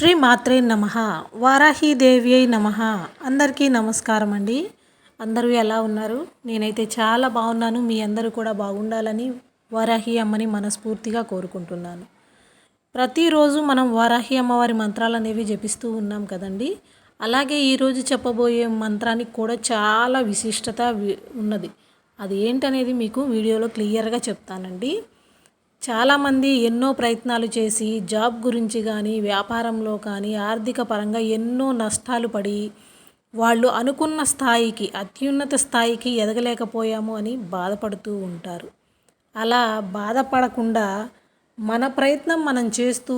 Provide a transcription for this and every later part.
శ్రీ మాత్రే నమ. వారాహీదేవ్యై నమ. అందరికీ నమస్కారం అండి. అందరూ ఎలా ఉన్నారు? నేనైతే చాలా బాగున్నాను. మీ అందరూ కూడా బాగుండాలని వారాహి అమ్మని మనస్ఫూర్తిగా కోరుకుంటున్నాను. ప్రతిరోజు మనం వారాహి అమ్మవారి మంత్రాలు అనేవి జపిస్తూ ఉన్నాం కదండి. అలాగే ఈరోజు చెప్పబోయే మంత్రానికి కూడా చాలా విశిష్టత ఉన్నది. అది ఏంటనేది మీకు వీడియోలో క్లియర్గా చెప్తానండి. చాలామంది ఎన్నో ప్రయత్నాలు చేసి జాబ్ గురించి కానీ వ్యాపారంలో కానీ ఆర్థిక పరంగా ఎన్నో నష్టాలు పడి వాళ్ళు అనుకున్న స్థాయికి అత్యున్నత స్థాయికి ఎదగలేకపోయాము అని బాధపడుతూ ఉంటారు. అలా బాధపడకుండా మన ప్రయత్నం మనం చేస్తూ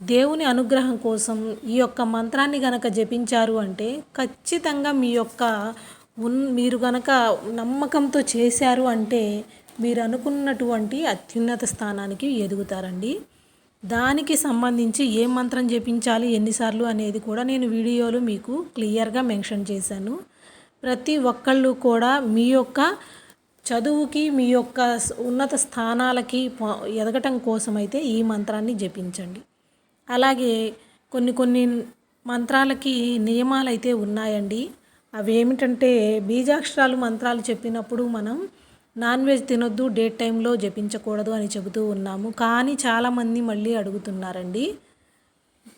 దేవుని అనుగ్రహం కోసం ఈ యొక్క మంత్రాన్ని గనక జపించారు అంటే ఖచ్చితంగా మీ యొక్క ఉన్ మీరు గనక నమ్మకంతో చేశారు అంటే మీరు అనుకున్నటువంటి అత్యున్నత స్థానానికి ఎదుగుతారండి. దానికి సంబంధించి ఏ మంత్రం జపించాలి ఎన్నిసార్లు అనేది కూడా నేను వీడియోలో మీకు క్లియర్గా మెన్షన్ చేశాను. ప్రతి ఒక్కళ్ళు కూడా మీ యొక్క చదువుకి మీ యొక్క ఉన్నత స్థానాలకి ఎదగటం కోసమైతే ఈ మంత్రాన్ని జపించండి. అలాగే కొన్ని కొన్ని మంత్రాలకి నియమాలు అయితే ఉన్నాయండి. అవి ఏమిటంటే బీజాక్షరాలు మంత్రాలు చెప్పినప్పుడు మనం నాన్ వెజ్ తినొద్దు డేట్ టైంలో జపించకూడదు అని చెబుతూ ఉన్నాము. కానీ చాలామంది మళ్ళీ అడుగుతున్నారండి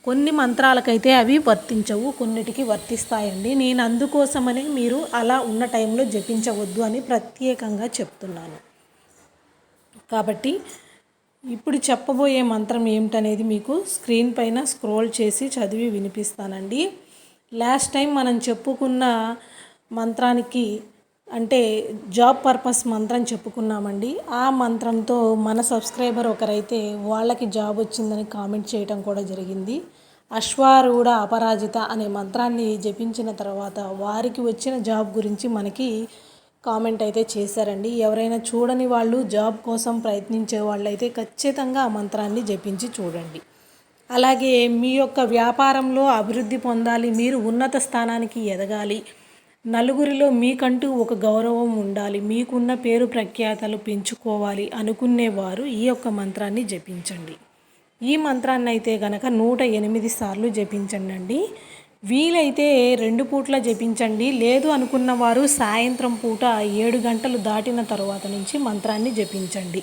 కొన్ని మంత్రాలకైతే అవి వర్తించవు కొన్నిటికి వర్తిస్తాయండి. నేను అందుకోసమనే మీరు అలా ఉన్న టైంలో జపించవద్దు అని ప్రత్యేకంగా చెప్తున్నాను. కాబట్టి ఇప్పుడు చెప్పబోయే మంత్రం ఏమిటనేది మీకు స్క్రీన్ పైన స్క్రోల్ చేసి చదివి వినిపిస్తానండి. లాస్ట్ టైం మనం చెప్పుకున్న మంత్రానికి అంటే జాబ్ పర్పస్ మంత్రం చెప్పుకున్నామండి. ఆ మంత్రంతో మన సబ్స్క్రైబర్ ఒకరైతే వాళ్ళకి జాబ్ వచ్చిందని కామెంట్ చేయటం కూడా జరిగింది. అశ్వారూఢ అపరాజిత అనే మంత్రాన్ని జపించిన తర్వాత వారికి వచ్చిన జాబ్ గురించి మనకి కామెంట్ అయితే చేశారండి. ఎవరైనా చూడని వాళ్ళు జాబ్ కోసం ప్రయత్నించే వాళ్ళైతే ఖచ్చితంగా ఆ మంత్రాన్ని జపించి చూడండి. అలాగే మీ యొక్క వ్యాపారంలో అభివృద్ధి పొందాలి మీరు ఉన్నత స్థానానికి ఎదగాలి నలుగురిలో మీకంటూ ఒక గౌరవం ఉండాలి మీకున్న పేరు ప్రఖ్యాతలు పెంచుకోవాలి అనుకునేవారు ఈ యొక్క మంత్రాన్ని జపించండి. ఈ మంత్రాన్ని అయితే గనక నూట ఎనిమిది సార్లు జపించండి అండి వీలైతే రెండు పూట్ల జపించండి. లేదు అనుకున్న వారు సాయంత్రం పూట ఏడు గంటలు దాటిన తర్వాత నుంచి మంత్రాన్ని జపించండి.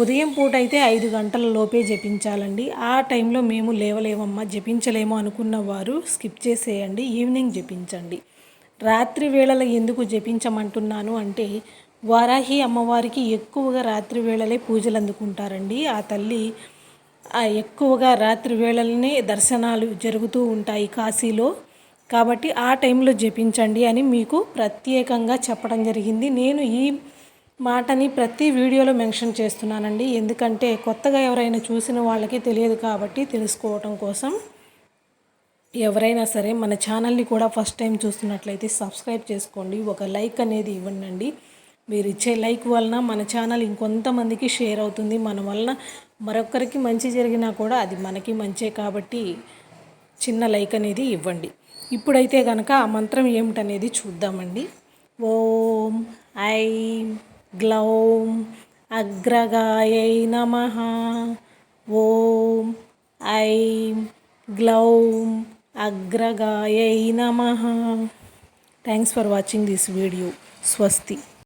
ఉదయం పూట అయితే ఐదు గంటల లోపే జపించాలండి. ఆ టైంలో మేము లేవలేమమ్మా జపించలేము అనుకున్న వారు స్కిప్ చేసేయండి ఈవినింగ్ జపించండి. రాత్రి వేళల ఎందుకు జపించమంటున్నాను అంటే వారాహి అమ్మవారికి ఎక్కువగా రాత్రి వేళలే పూజలు అందుకుంటారండి ఆ తల్లి ఎక్కువగా రాత్రి వేళలనే దర్శనాలు జరుగుతూ ఉంటాయి కాశీలో. కాబట్టి ఆ టైంలో జపించండి అని మీకు ప్రత్యేకంగా చెప్పడం జరిగింది. నేను ఈ మాటని ప్రతి వీడియోలో మెన్షన్ చేస్తున్నానండి. ఎందుకంటే కొత్తగా ఎవరైనా చూసిన వాళ్ళకి తెలియదు కాబట్టి తెలుసుకోవటం కోసం. ఎవరైనా సరే మన ఛానల్ని కూడా ఫస్ట్ టైం చూస్తున్నట్లయితే సబ్స్క్రైబ్ చేసుకోండి ఒక లైక్ అనేది ఇవ్వండి మీరు ఇచ్చే లైక్ వలన మన ఛానల్ ఇంకొంతమందికి షేర్ అవుతుంది. మన వలన మరొకరికి మంచి జరిగినా కూడా అది మనకి మంచే కాబట్టి చిన్న లైక్ అనేది ఇవ్వండి. ఇప్పుడైతే కనుక ఆ మంత్రం ఏమిటనేది చూద్దామండి. ఓం ఐం గ్లౌం అగ్రగాయై నమ. ఓం ఐం గ్లౌం అగ్రగాయై నమ. Thanks for watching this video స్వస్తి